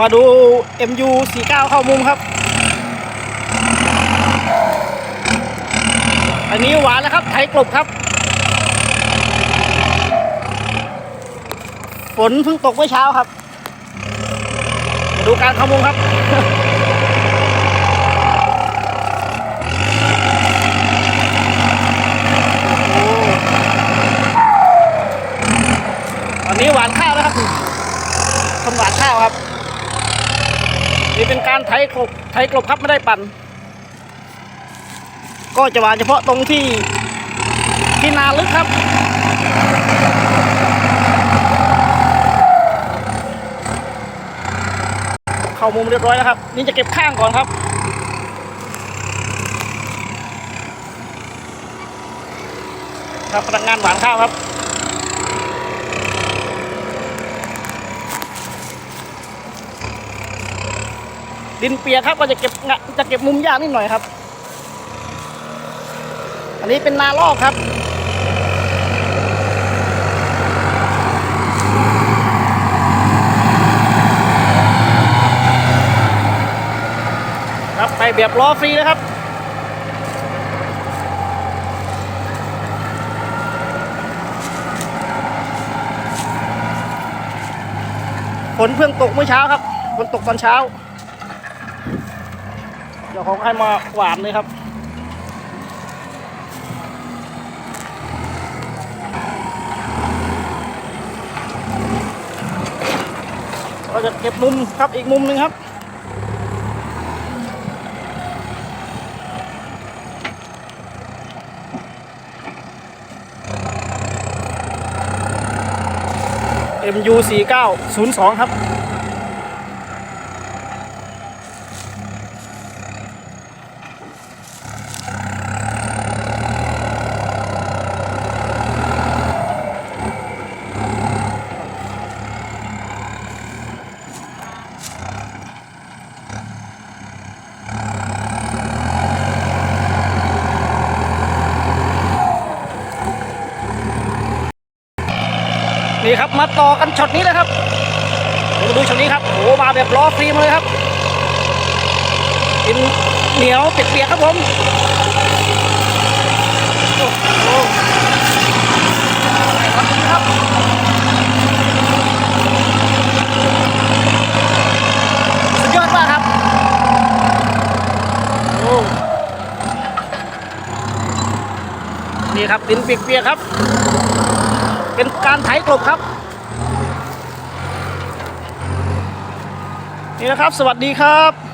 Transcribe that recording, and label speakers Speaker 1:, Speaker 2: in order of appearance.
Speaker 1: มาดู MU 49 เข้ามุมครับ อันนี้หวานแล้วครับไทยกลบครับ ฝนเพิ่งตกเมื่อเช้าครับ มาดูการเข้ามุมครับอ้ตอนนี้หวานข้าวแล้วครับคนหวานข้าวครับ นี่เป็นการไถกลบไถกลบครับไม่ได้ปั่น ก็จะหวานเฉพาะตรงที่ที่นาลึกครับเข้ามุมเรียบร้อยแล้วครับ นี่จะเก็บข้างก่อนครับครับพนักงานหวานข้าวครับ ดินเปียกครับก็จะเก็บงะจะเก็บมุมยากนิดหน่อยครับ อันนี้เป็นนาลอกครับครับไปแบบล้อฟรีนะครับฝนเพิ่งตกเมื่อเช้าครับฝนตกตอนเช้า เดี๋ยวของให้มาหวานเลยครับเราจะเก็บมุมครับอีกมุมหนึ่งครับ MU 4902ครับ นี่ครับมาต่อกันช็อตนี้เลยครับดี๋ยวมาดูช็อตนี้ครับโอ้มาแบบล้อฟรีมาเลยครับกินเหนียวเปียกๆครับผมโอ้โหครับสุดยอดมากครับโอ้นี่ครับดินเปียกๆครับ เป็นการไถกลบครับ นี่นะครับ สวัสดีครับ